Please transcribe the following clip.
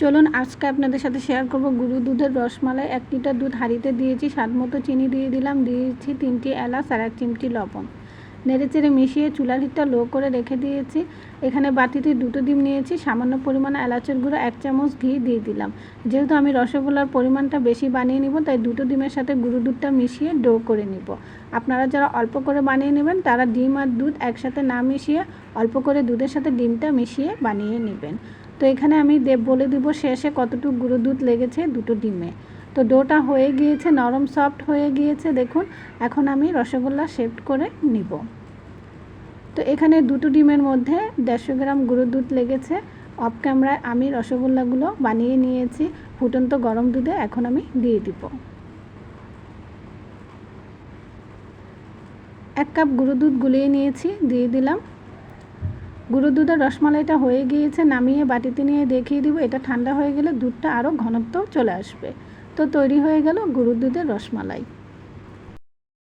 চলুন আজকে আপনাদের সাথে শেয়ার করব গুরু দুধের রসমালাই। এক লিটার দুধ হাঁড়িতে দিয়েছি, স্বাদ মতো চিনি দিয়ে দিলাম, দিয়েছি তিনটি এলাচ আর এক চিমটি লবণ। নেড়ে চেড়ে মিশিয়ে চুলার হিটটা লো করে রেখে দিয়েছি। এখানে বাটিতে দুটো ডিম নিয়েছি, সামান্য পরিমাণে এলাচের গুঁড়ো, এক চামচ ঘি দিয়ে দিলাম। যেহেতু আমি রসগোল্লার পরিমাণটা বেশি বানিয়ে নিব, তাই দুটো ডিমের সাথে গুঁড়ো দুধটা মিশিয়ে ডো করে নিব। আপনারা যারা অল্প করে বানিয়ে নেবেন, তারা ডিম আর দুধ একসাথে না মিশিয়ে অল্প করে দুধের সাথে ডিমটা মিশিয়ে বানিয়ে নেবেন। তো এখানে আমি দেব বলে দিব শেষে কতটুকু গুঁড়ো দুধ লেগেছে দুটো ডিমে। তো ডোটা হয়ে গিয়েছে, নরম সফট হয়ে গিয়েছে, দেখুন। এখন আমি রসগোল্লা শেফট করে নিব। তো এখানে দুটো ডিমের মধ্যে দেড়শো গ্রাম গুঁড়ো দুধ লেগেছে। অফ ক্যামেরায় আমি রসগোল্লাগুলো বানিয়ে নিয়েছি। ফুটন্ত গরম দুধে এখন আমি দিয়ে দিব। এক কাপ গুঁড়ো দুধ গুলিয়ে নিয়েছি, দিয়ে দিলাম। গুঁড়ো দুধের রসমালাইটা হয়ে গিয়েছে, নামিয়ে বাটিতে নিয়ে দেখিয়ে দিব। এটা ঠান্ডা হয়ে গেলে দুধটা আরও ঘনত্ব চলে আসবে। তো তৈরি হয়ে গেল গুঁড়ো দুধের রসমালাই।